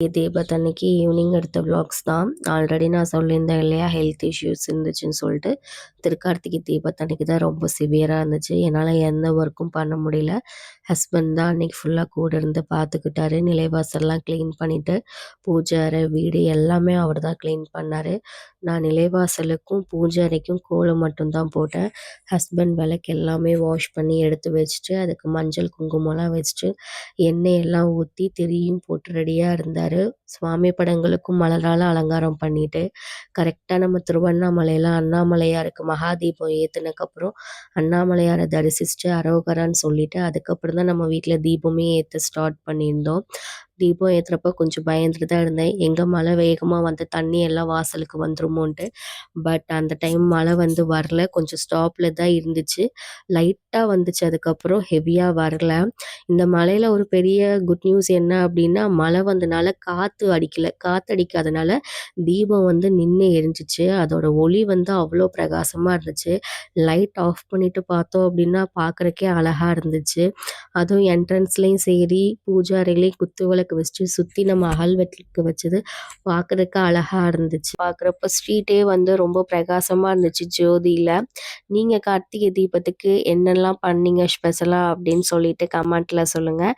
தீபத் அன்னைக்கு ஈவினிங் எடுத்த vlogs தான். ஆல்ரெடி நான் சொல்லியிருந்தேன் இல்லையா ஹெல்த் இஷ்யூஸ் இருந்துச்சுன்னு சொல்லிட்டு. திருக்கார்த்திகை தீபத் அன்னைக்கு தான் ரொம்ப சிவியராக இருந்துச்சு. என்னால் எந்த ஒர்க்கும் பண்ண முடியல. ஹஸ்பண்ட் தான் அன்னைக்கு ஃபுல்லாக கூட இருந்து பார்த்துக்கிட்டாரு நிலைவாசல்லாம் க்ளீன் பண்ணிவிட்டு பூஜை அறை வீடு எல்லாமே அவர் தான் க்ளீன் பண்ணார். நான் நிலைவாசலுக்கும் பூஜை அறைக்கும் கோலம் மட்டும்தான் போட்டேன். ஹஸ்பண்ட் விளக்கு எல்லாமே வாஷ் பண்ணி எடுத்து வச்சுட்டு அதுக்கு மஞ்சள் குங்குமம்லாம் வச்சுட்டு எண்ணெய் எல்லாம் ஊற்றி திரியும் போட்டு ரெடியாக இருந்தார். சுவாமி படங்களுக்கும் மலரால் அலங்காரம் பண்ணிட்டு கரெக்டாக நம்ம திருவண்ணாமலையில் அண்ணாமலையாருக்கு மகாதீபம் ஏற்றுனக்கப்புறம் அண்ணாமலையாரை தரிசிச்சுட்டு அரோகரான்னு சொல்லிட்டு அதுக்கப்புறம் தான் நம்ம வீட்டில் தீபமே ஏற்ற ஸ்டார்ட் பண்ணியிருந்தோம். தீபம் ஏற்றுறப்ப கொஞ்சம் பயந்துட்டு தான் இருந்தேன். எங்கே மழை வேகமாக வந்து தண்ணி எல்லாம் வாசலுக்கு வந்துருமோன்ட்டு பட் அந்த டைம் மழை வந்து வரல. கொஞ்சம் ஸ்டாப்பில் தான் இருந்துச்சு. லைட் லைட்டாக வந்துச்சு. அதுக்கப்புறம் ஹெவியாக வரல. இந்த மழையில் ஒரு பெரிய குட் நியூஸ் என்ன அப்படின்னா மழை வந்தனால காற்று அடிக்கல. காற்று அடிக்காதனால தீபம் வந்து நின்று எரிஞ்சிச்சு. அதோட ஒளி வந்து அவ்வளோ பிரகாசமாக இருந்துச்சு. லைட் ஆஃப் பண்ணிட்டு பார்த்தோம் அப்படின்னா பார்க்குறக்கே அழகாக இருந்துச்சு. அதுவும் என்ட்ரன்ஸ்லேயும் சரி பூஜை அறையிலையும் குத்து விளக்கு வச்சு சுற்றி நம்ம அகல் விளக்கு வச்சது பார்க்குறக்கு அழகாக இருந்துச்சு. பார்க்குறப்ப ஸ்ட்ரீட்டே வந்து ரொம்ப பிரகாசமாக இருந்துச்சு ஜோதியில். நீங்கள் கார்த்திகை தீபத்துக்கு என்னென்ன என்னெல்லாம் பண்ணீங்க ஸ்பெஷலாக அப்படின்னு சொல்லிட்டு கமெண்ட்டில் சொல்லுங்கள்